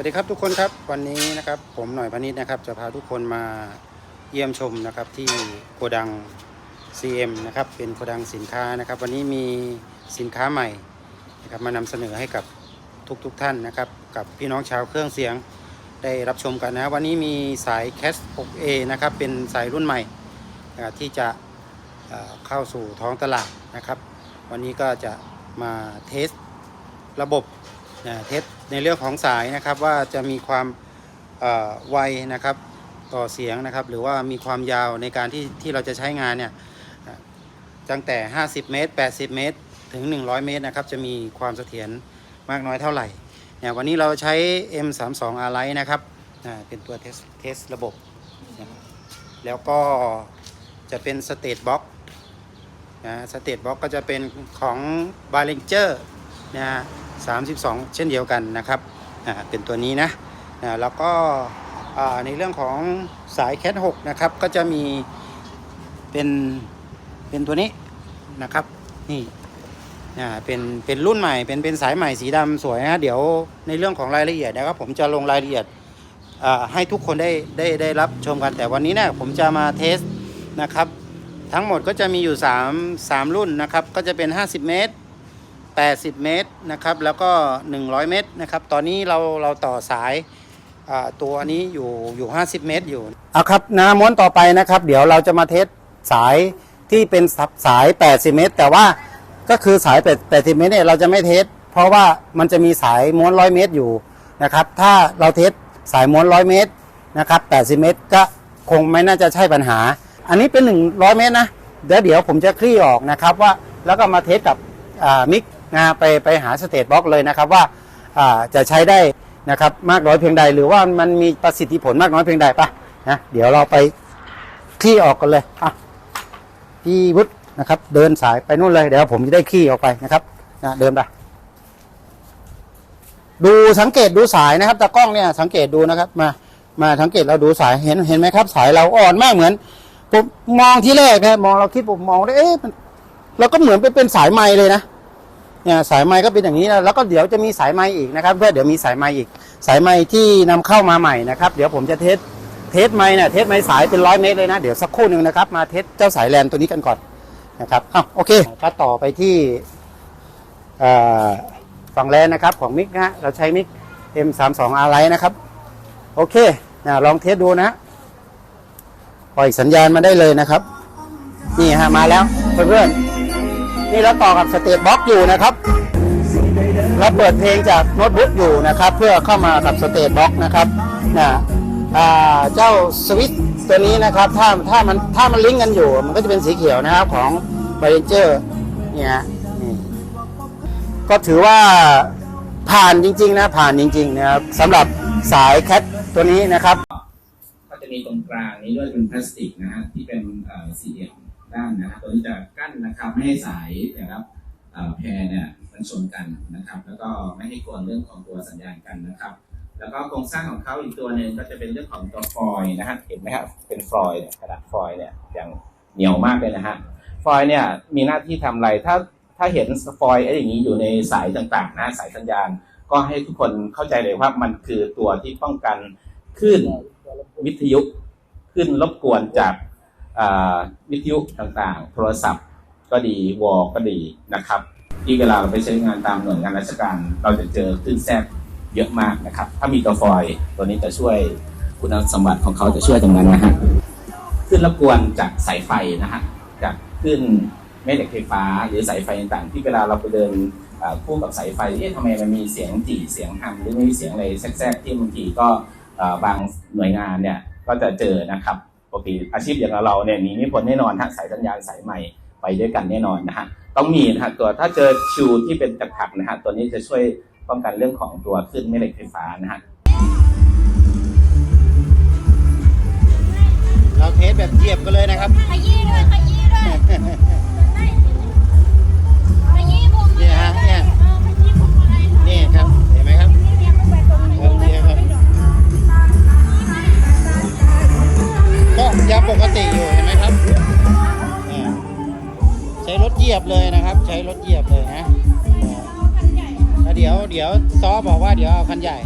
วัสดีครับทุกคนครับวันนี้นะครับผมหน่อยพนิชนะครับจะพาทุกคนมาเยี่ยมชมนะครับที่โกดัง CM นะครับเป็นโกดังสินค้านะครับ วันนี้มีสินค้าใหม่นะครับมานำเสนอให้กับทุกๆทท่านนะครับ กับพี่น้องชาวเครื่องเสียงได้รับชมกันนะวันนี้มีสาย c a s 6A นะครับเป็นสายรุ่นใหม่นะครับที่จะเข้าสู่ท้องตลาดนะครับ วันนี้ก็จะมาเทสระบบนะเทส ในเรื่องของสายนะครับว่าจะมีความไวนะครับต่อเสียงนะครับ หรือว่ามีความยาวในการที่ที่เราจะใช้งานเนี่ยตั้งแต่ 50 เมตร 80 เมตร ถึง 100 เมตรนะครับ จะมีความเสถียรมากน้อยเท่าไหร่เนี่ยวันนี้เราใช้ M32 a l i นะครับเป็นตัวเทสเทสระบบ แล้วก็จะเป็นสเตตบ็อกนะสเตตบ็อกก็จะเป็นของ b a r r i n g e r นะฮะ 32 เช่นเดียวกันนะครับเป็นตัวนี้นะแล้วก็ในเรื่องของสายแคท6นะครับก็จะมีเป็นเป็นตัวนี้นะครับนี่เป็นเป็นรุ่นใหม่เป็นเป็นสายใหม่สีดำสวยนะเดี๋ยวในเรื่องของรายละเอียดนะครับ ผมจะลงรายละเอียดให้ทุกคนได้ได้ได้รับชมกันแต่วันนี้เนี่ยผมจะมาเทสนะครับ ทั้งหมดก็จะมีอยู่ 3 3 รุ่นนะครับ ก็จะเป็น 50 เมตร 80 เมตรนะครับ แล้วก็ 100 เมตรนะครับ ตอนนี้เราเราต่อสายตัวนี้อยู่อยู่ 50 เมตรอยู่เอาครับนาม้วนต่อไปนะครับ เดี๋ยวเราจะมาเทสสายที่เป็นสาย 80 เมตร แต่ว่าก็คือสาย 80 เมตรเนี่ยเราจะไม่เทสเพราะว่ามันจะมีสายม้วน 100 เมตรอยู่นะครับ ถ้าเราเทสสายม้วน 100 เมตรนะครับ 80 เมตรก็คงไม่น่าจะใช่ปัญหา อันนี้เป็น 100 เมตรนะเดี๋ยวเดี๋ยวผมจะคลี่ออกนะครับว่าแล้วก็มาเทสกับมิก นะไปไปหาสเตตบล็อกเลยนะครับว่าจะใช้ได้นะครับมากน้อยเพียงใด หรือว่ามันมีประสิทธิผลมากน้อยเพียงใดปะนะเดี๋ยวเราไปคลี่ออกกันเลยอะพี่วุฒินะครับเดินสายไปนู่นเลยเดี๋ยวผมจะได้คลี่ออกไปนะครับนะเดินไปดูสังเกตดูสายนะครับตากล้องเนี่ยสังเกตดูนะครับมามาสังเกตเราดูสายเห็นเห็นไหมครับ สายเราอ่อนมากเหมือนผมมองที่แรกนะมองเราคิดผมมองได้เอ๊ะมันเราก็เหมือนเป็นเป็นสายไม้เลยนะ เนี่ยสายไม้ก็เป็นอย่างนี้นะแล้วก็เดี๋ยวจะมีสายไม้อีกนะครับเพื่อเดี๋ยวมีสายไม้อีก สายไม้ที่นำเข้ามาใหม่นะครับ เดี๋ยวผมจะเทสเทสไม้เนี่ยเทสไม้สายเป็นร้อยเมตรเลยนะเดี๋ยวสักครู่หนึ่งนะครับมาเทสเจ้าสายแลนตัวนี้กันก่อนนะครับอ้าวโอเคก็ต่อไปที่ฝั่งแลนนะครับของมิกนะฮะเราใช้มิก M32 อะไรนะครับโอเคนะลองเทสดูนะฮะปล่อยสัญญาณมาได้เลยนะครับ นี่ฮะมาแล้วเพื่อนๆ นี่เราต่อกับสเตตบ็อกอยู่นะครับเราเปิดเพลงจากโน้ตบุ๊กอยู่นะครับ เพื่อเข้ามากับสเตตบ็อกนะครับนะอ่เจ้าสวิตตัวนี้นะครับถ้าถ้ามันถ้ามันลิงก์กันอยู่ มันก็จะเป็นสีเขียวนะครับของบริเจอร์เนี่ยฮะนี่ก็ถือว่าผ่านจริง ๆ นะผ่านจริง ๆ นะครับสำหรับสายแคทตัวนี้นะครับ ก็จะมีตรงกลางนี้ด้วยเป็นพลาสติกนะฮะที่เป็นสี่เหลี่ยม ด้านนะฮะตัวนี้จะกั้นนะครับไม่ให้สายแต่ละแพรเนี่ยมันชนกันนะครับ แล้วก็ไม่ให้กวนเรื่องของตัวสัญญาณกันนะครับ แล้วก็โครงสร้างของเขาอีกตัวหนึ่งก็จะเป็นเรื่องของตัวฟอยนะฮะเห็นไหมครับเป็นฟอยกระดาษฟอยเนี่ยอย่างเหนียวมากเลยนะฮะฟอยเนี่ยมีหน้าที่ทำอะไรถ้าถ้าเห็นฟอยล์ไอ้อย่างนี้อยู่ในสายต่างๆนะสายสัญญาณ ก็ให้ทุกคนเข้าใจเลยว่ามันคือตัวที่ป้องกันคลื่นวิทยุขึ้นรบกวนจาก วิทยุต่างๆ โทรศัพท์ก็ดีวอลก็ดีนะครับ ที่เวลาเราไปใช้งานตามหน่วยงานราชการ เราจะเจอคลื่นแทรกเยอะมากนะครับ ถ้ามีตัวฟอยล์ตัวนี้จะช่วยคุณสมบัติของเขาจะช่วยตรงนั้นนะฮะขึ้นรบกวนจากสายไฟนะฮะจากขึ้นแม่เหล็กไฟฟ้าหรือสายไฟต่างๆ ที่เวลาเราไปเดินคู่กับสายไฟเอ๊ะทำไมมันมีเสียงจี่เสียงหัมหรือมีเสียงอะไรแทรกๆที่บางทีก็บางหน่วยงานเนี่ยก็จะเจอนะครับ ปกติอาชีพอย่างเราเนี่ยหนีไม่พ้นแน่นอนฮะสายสัญญาณสายใหม่ไปด้วยกันแน่นอนนะฮะต้องมีนะฮะตัวถ้าเจอชิวที่เป็นตะขักนะฮะตัวนี้จะช่วยป้องกันเรื่องของตัวขึ้นแม่เหล็กไฟฟ้านะฮะเราเทสแบบเทียบกันเลยนะครับขยี้ด้วยขยี้ด้วยขยี้พวงมาลัยเนี่ยฮะเนี่ย เลยนะครับ ใช้รถเหยียบเลยฮะแล้วเดี๋ยวเดี๋ยวซอบอกว่าเดี๋ยวเอาคันใหญ่